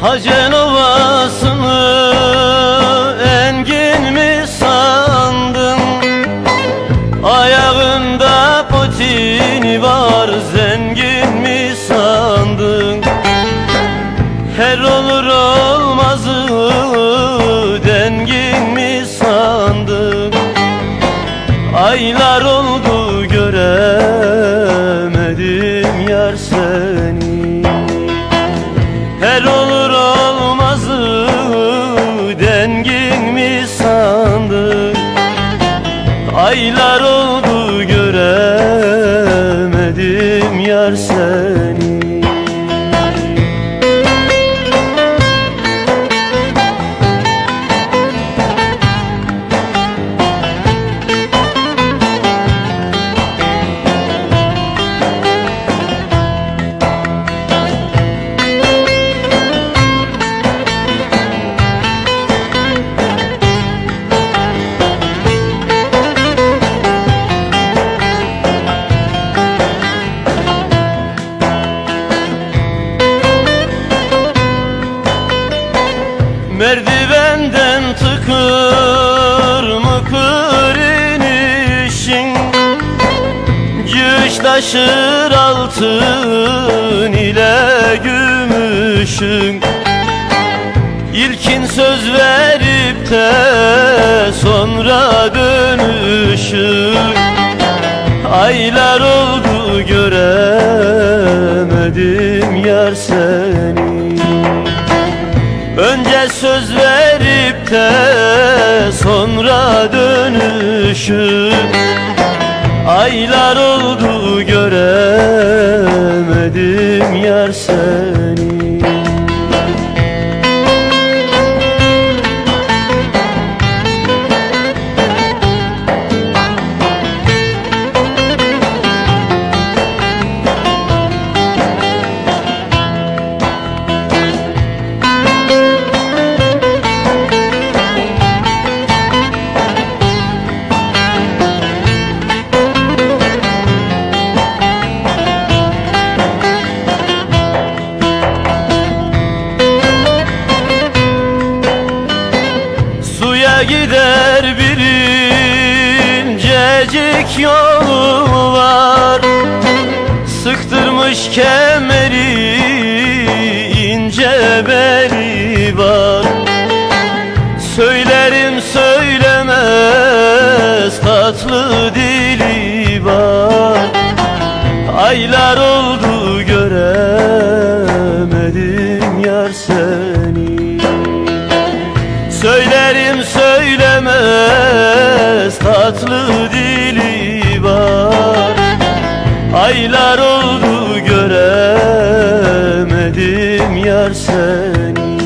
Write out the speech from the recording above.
Hacen ovasını engin mi sandın? Ayağında potini var zengin mi sandın? Her olur olmazı dengin mi sandın? Aylar oldu göremedim yar seni Aylar oldu göremedim yar seni Merdivenden tıkır mıkır inişin. Güç taşır altın ile gümüşün. İlkin söz verip de sonra dönüşün. Aylar oldu göremedim yar seni Önce söz verip de sonra dönüşü. Aylar oldu göremedim yar seni gider bir incecik yolu var Sıktırmış kemeri ince beli var. Söylerim söylemez tatlı dili var. Aylar oldu göremedim yar seni prenses tatlı dili var. Aylar oldu göremedim yar seni.